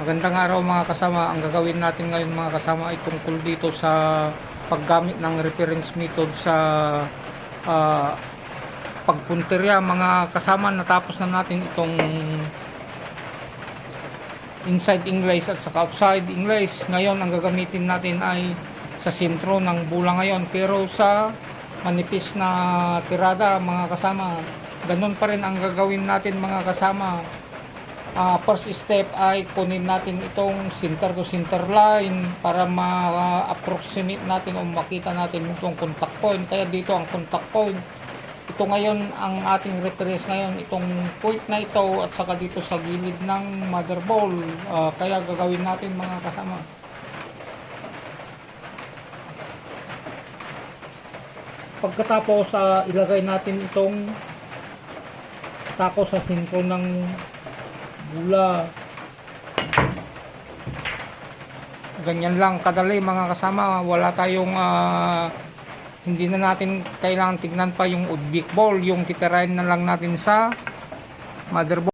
Magandang araw mga kasama. Ang gagawin natin ngayon mga kasama ay tungkol dito sa paggamit ng reference method sa ah, pagpunterya mga kasama. Natapos na natin itong inside English at saka outside English. Ngayon ang gagamitin natin ay sa sentro ng bula ngayon. Pero sa manipis na tirada mga kasama, ganun pa rin ang gagawin natin mga kasama. Ah, first step ay kunin natin itong center to center line para ma-approximate natin o makita natin itong contact point. Kaya dito ang contact point. Ito ngayon ang ating reference ngayon, itong point na ito at saka dito sa gilid ng mother ball. Ah, kaya gagawin natin mga kasama. Pagkatapos sa ilagay natin itong tako sa sentro ng bula. Ganyan lang kadali mga kasama. Wala tayong ah, hindi na natin kailangan tignan pa yung udbik ball. Yung titirahin na lang natin sa motherboard.